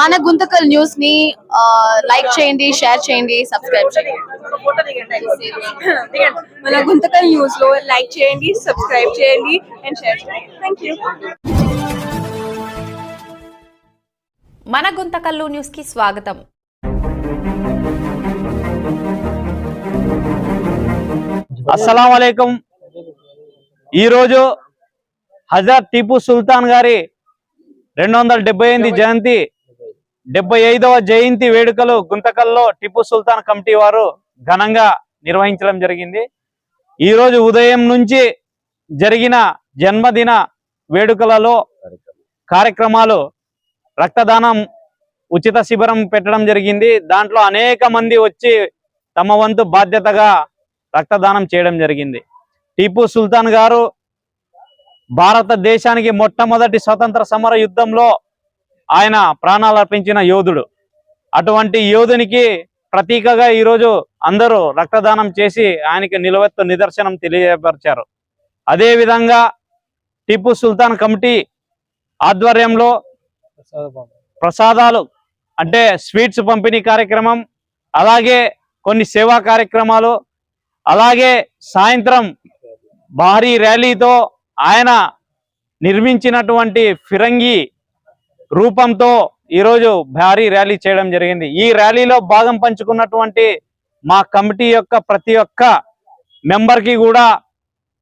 మన గుంతకల్ న్యూస్ని లైక్ చేయండి షేర్ చేయండి సబ్స్క్రైబ్ చేయండి. మన గుంతకల్ న్యూస్లో లైక్ చేయండి సబ్స్క్రైబ్ చేయండి అండ్ షేర్ చేయండి. థ్యాంక్ యూ మన గుంతకల్లు న్యూస్కి స్వాగతం. అస్సలం అయికం ఈరోజు హజరత్ టిపు సుల్తాన్ గారి రెండు వందల డెబ్బై ఎనిమిది జయంతి డెబ్బై ఐదవ జయంతి వేడుకలు గుంతకల్లో టిప్పు సుల్తాన్ కమిటీ వారు ఘనంగా నిర్వహించడం జరిగింది. ఈ రోజు ఉదయం నుంచి జరిగిన జన్మదిన వేడుకలలో కార్యక్రమాలు రక్తదానం ఉచిత శిబిరం పెట్టడం జరిగింది. దాంట్లో అనేక మంది వచ్చి తమ వంతు బాధ్యతగా రక్తదానం చేయడం జరిగింది. టిప్పు సుల్తాన్ గారు భారతదేశానికి మొట్టమొదటి స్వతంత్ర సమర యుద్ధంలో ఆయన ప్రాణాలు అర్పించిన యోధుడు. అటువంటి యోధునికి ప్రతీకగా ఈరోజు అందరూ రక్తదానం చేసి ఆయనకి నిలవెత్తు నిదర్శనం తెలియపరిచారు. అదే విధంగా సుల్తాన్ కమిటీ ఆధ్వర్యంలో ప్రసాదాలు అంటే స్వీట్స్ పంపిణీ కార్యక్రమం అలాగే కొన్ని సేవా కార్యక్రమాలు అలాగే సాయంత్రం భారీ ర్యాలీతో ఆయన నిర్మించినటువంటి ఫిరంగి రూపంతో ఈరోజు భారీ ర్యాలీ చేయడం జరిగింది. ఈ ర్యాలీలో భాగం పంచుకున్నటువంటి మా కమిటీ యొక్క ప్రతి ఒక్క మెంబర్కి కూడా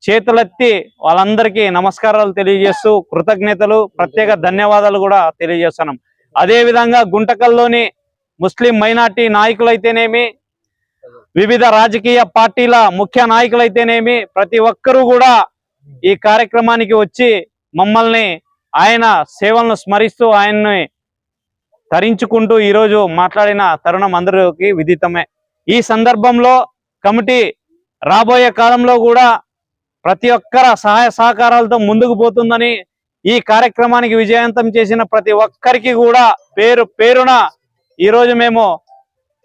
చేతులెత్తి వాళ్ళందరికీ నమస్కారాలు తెలియజేస్తూ కృతజ్ఞతలు ప్రత్యేక ధన్యవాదాలు కూడా తెలియజేస్తున్నాం. అదే విధంగా గుంటకల్లోని ముస్లిం మైనార్టీ నాయకులైతేనేమి వివిధ రాజకీయ పార్టీల ముఖ్య నాయకులైతేనేమి ప్రతి ఒక్కరూ కూడా ఈ కార్యక్రమానికి వచ్చి మమ్మల్ని ఆయన సేవలను స్మరిస్తూ ఆయన్ని తరించుకుంటూ ఈరోజు మాట్లాడిన తరుణం అందరికీ విదితమే. ఈ సందర్భంలో కమిటీ రాబోయే కాలంలో కూడా ప్రతి ఒక్కర సహాయ సహకారాలతో ముందుకు పోతుందని ఈ కార్యక్రమానికి విజయవంతం చేసిన ప్రతి ఒక్కరికి కూడా పేరు పేరున ఈరోజు మేము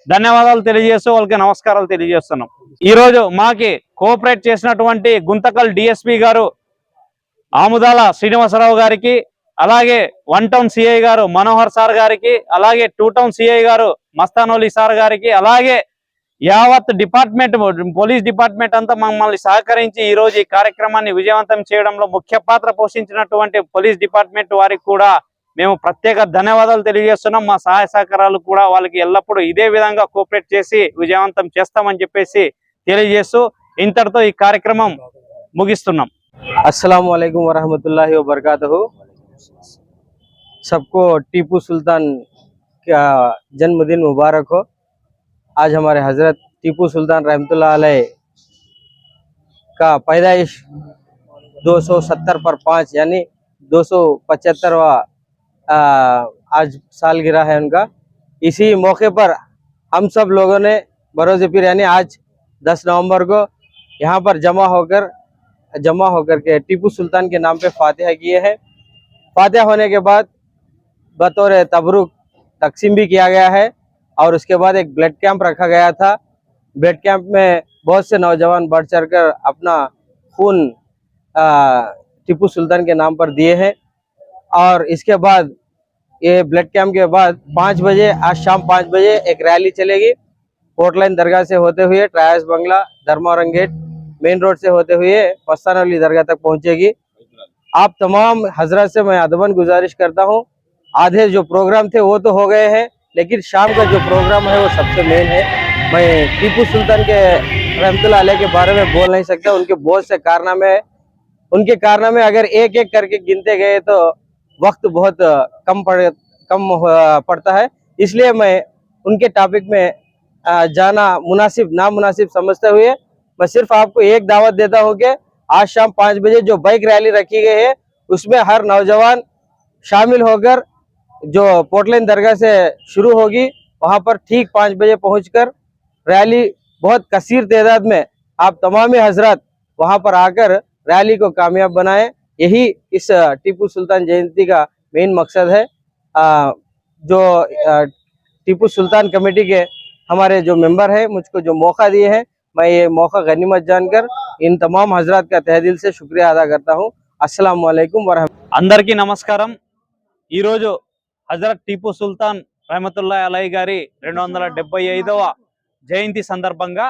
ధన్యవాదాలు తెలియజేస్తూ వాళ్ళకి నమస్కారాలు తెలియజేస్తున్నాం. ఈ రోజు మాకి కోఆపరేట్ చేసినటువంటి గుంతకల్ డిఎస్పి గారు ఆముదాల శ్రీనివాసరావు గారికి అలాగే వన్ టౌన్ సిఐ గారు మనోహర్ సార్ గారికి అలాగే టూ టౌన్ సిఐ గారు మస్తానోలి సార్ గారికి అలాగే యావత్ డిపార్ట్మెంట్ పోలీస్ డిపార్ట్మెంట్ అంతా మమ్మల్ని సహకరించి ఈ రోజు ఈ కార్యక్రమాన్ని విజయవంతం చేయడంలో ముఖ్య పాత్ర పోషించినటువంటి పోలీస్ డిపార్ట్మెంట్ వారికి కూడా మేము ప్రత్యేక ధన్యవాదాలు తెలియజేస్తున్నాం. మా సహాయ సహకారాలు కూడా వాళ్ళకి ఎల్లప్పుడూ ఇదే విధంగా కోఆపరేట్ చేసి విజయవంతం చేస్తామని చెప్పేసి తెలియజేస్తూ ఇంతటితో ఈ కార్యక్రమం ముగిస్తున్నాం अस्सलाम वालेकुम वरहमतुल्लाहि वबरकातुहू सबको टीपू सुल्तान का जन्मदिन मुबारक हो आज हमारे हजरत टीपू सुल्तान रहमतुल्लाह अलैह का पैदाइश 270 पर पाँच यानी 275वां आज सालगिरह है उनका इसी मौके पर हम सब लोगों ने बरोज़ पीर यानी आज 10 नवंबर को यहाँ पर जमा होकर जमा होकर के टीपू सुल्तान के नाम पे फातिहा किए हैं। फातिहा होने के बाद बतौर तबरुक तकसीम भी किया गया है और उसके बाद एक ब्लड कैंप रखा गया था। ब्लड कैंप में बहुत से नौजवान बढ़ चढ़ कर अपना खून टीपू सुल्तान के नाम पर दिए हैं और इसके बाद, ये ब्लड कैंप के बाद पाँच बजे, आज शाम पाँच बजे एक रैली चलेगी। पोर्टलाइन दरगाह से होते हुए ट्रायस बंगला धर्मावरम गेट मेन रोड से होते हुए पस्तान अली दरगाह तक पहुंचेगी। आप तमाम हज़रत से मैं अदबन गुजारिश करता हूँ। आधे जो प्रोग्राम थे वो तो हो गए हैं, लेकिन शाम का जो प्रोग्राम है वो सबसे मेन है। मैं टीपू सुल्तान के रहमतुल्लाह अलैह के बारे में बोल नहीं सकता, उनके बहुत से कारनामे हैं। उनके कारनामे अगर एक एक करके गिनते गए तो वक्त बहुत कम पड़, कम पड़ता है। इसलिए मैं उनके टॉपिक में जाना मुनासिब, नामुनासिब समझते हुए मैं सिर्फ़ आपको एक दावत देता हूँ कि आज शाम पाँच बजे जो बाइक रैली रखी गई है उसमें हर नौजवान शामिल होकर जो पोर्टलैंड दरगाह से शुरू होगी वहाँ पर ठीक पाँच बजे पहुंचकर रैली बहुत कसीर तादाद में आप तमामी हज़रत वहाँ पर आकर रैली को कामयाब बनाएँ। यही इस टीपू सुल्तान जयंती का मेन मकसद है। अ, जो टीपू सुल्तान कमेटी के हमारे जो मेंबर हैं मुझको जो मौका दिए हैं मैं ये मौका गनीमत जानकर इन तमाम हजरत का तहे दिल से शुक्रिया अदा करता हूँ अस्सलाम वालेकुम वरहमतुल्लाह అందరికీ నమస్కారం ఈరోజు హజరత్ టీపు సుల్తాన్ రహమతుల్లా అలై గారి రెండు వందల డెబ్బై ఐదవ జయంతి సందర్భంగా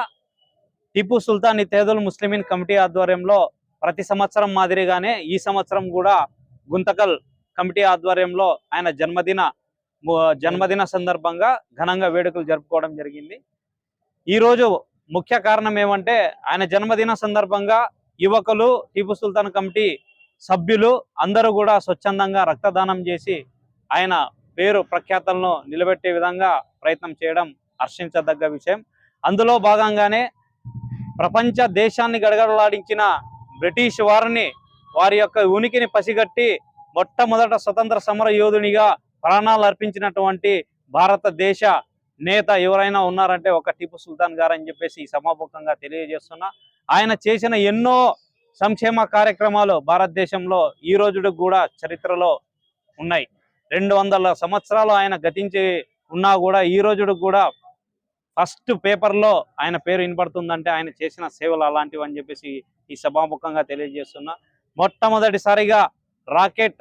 టిపు సుల్తాన్ ఇతేదుల్ ముస్లిమీన్ కమిటీ ఆధ్వర్యంలో ప్రతి సంవత్సరం మాదిరిగానే ఈ సంవత్సరం కూడా గుంతకల్ కమిటీ ఆధ్వర్యంలో ఆయన జన్మదిన ము- జన్మదిన సందర్భంగా ఘనంగా వేడుకలు జరుపుకోవడం జరిగింది ఈ రోజు ముఖ్య కారణం ఏమంటే ఆయన జన్మదిన సందర్భంగా యువకులు టిపు సుల్తాన్ కమిటీ సభ్యులు అందరూ కూడా స్వచ్ఛందంగా రక్తదానం చేసి ఆయన పేరు ప్రఖ్యాతలను నిలబెట్టే విధంగా ప్రయత్నం చేయడం హర్షించదగ్గ విషయం. అందులో భాగంగానే ప్రపంచ దేశాన్ని గడగడలాడించిన బ్రిటిష్ వారిని వారి యొక్క ఉనికిని పసిగట్టి మొట్టమొదట స్వతంత్ర సమర యోధునిగా ప్రాణాలు అర్పించినటువంటి భారతదేశ నేత ఎవరైనా ఉన్నారంటే ఒక టిపు సుల్తాన్ గారు అని చెప్పేసి సమాపకంగా తెలియజేస్తున్నా. ఆయన చేసిన ఎన్నో సంక్షేమ కార్యక్రమాలు భారతదేశంలో ఈ రోజుకు కూడా చరిత్రలో ఉన్నాయి. రెండు వందల సంవత్సరాలు ఆయన గతించి ఉన్నా కూడా ఈ రోజుకు కూడా ఫస్ట్ పేపర్లో ఆయన పేరు వినపడుతుందంటే ఆయన చేసిన సేవలు అలాంటివి అని చెప్పేసి ఈ సభాముఖంగా తెలియజేస్తున్నా. మొట్టమొదటిసారిగా రాకెట్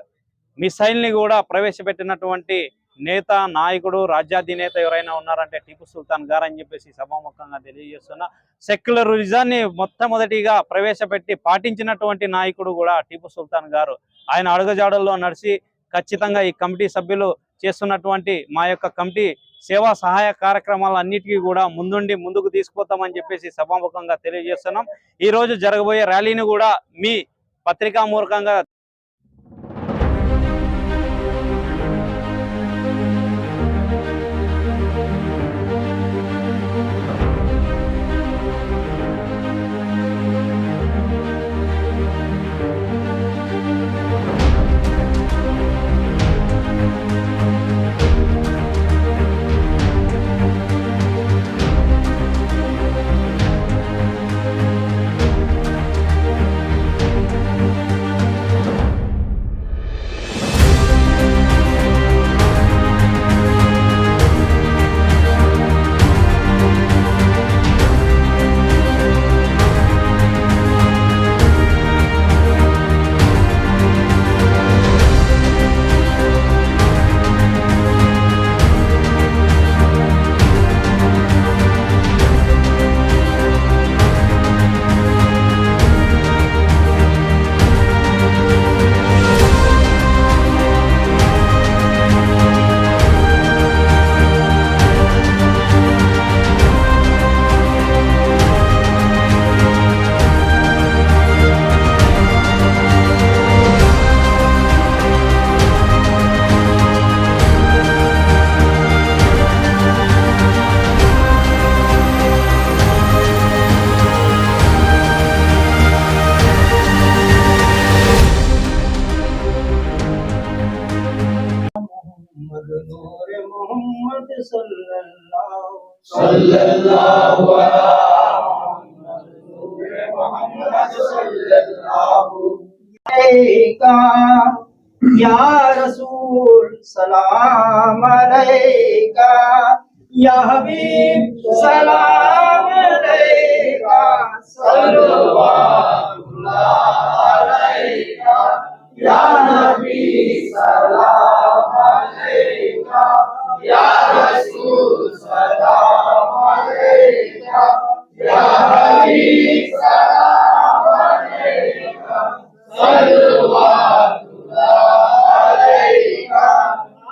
మిసైల్ని కూడా ప్రవేశపెట్టినటువంటి నేత నాయకుడు రాజ్యాధినేత ఎవరైనా ఉన్నారంటే టిపు సుల్తాన్ గారు అని చెప్పేసి సభాముఖంగా తెలియజేస్తున్నా. సెక్యులరిజాన్ని మొట్టమొదటిగా ప్రవేశపెట్టి పాటించినటువంటి నాయకుడు కూడా టిపు సుల్తాన్ గారు. ఆయన అడుగుజాడల్లో నడిచి ఖచ్చితంగా ఈ కమిటీ సభ్యులు చేస్తున్నటువంటి మా యొక్క కమిటీ సేవా సహాయ కార్యక్రమాలన్నిటికీ కూడా ముందుండి ముందుకు తీసుకుపోతామని చెప్పేసి సభాముఖంగా తెలియజేస్తున్నాం. ఈ రోజు జరగబోయే ర్యాలీని కూడా మీ పత్రికా మూలకంగా صلى الله صلى الله على محمد صلى الله عليك يا رسول سلام عليك يا حبيب سلام عليك صلى الله عليك या नबी सलाम अलैका या रसूल सलाम अलैका या हबीब सलाम अलैका सल्लल्लाहु अलैका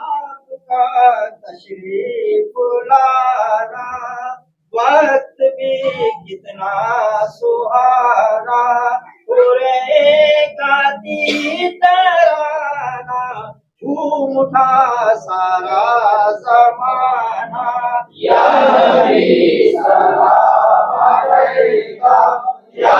आपका तशरीफ लाना वक्त भी कितना सुहाना पूरे गाती तराना झूम उठा सारा जमाना या नबी सलाम अलैका या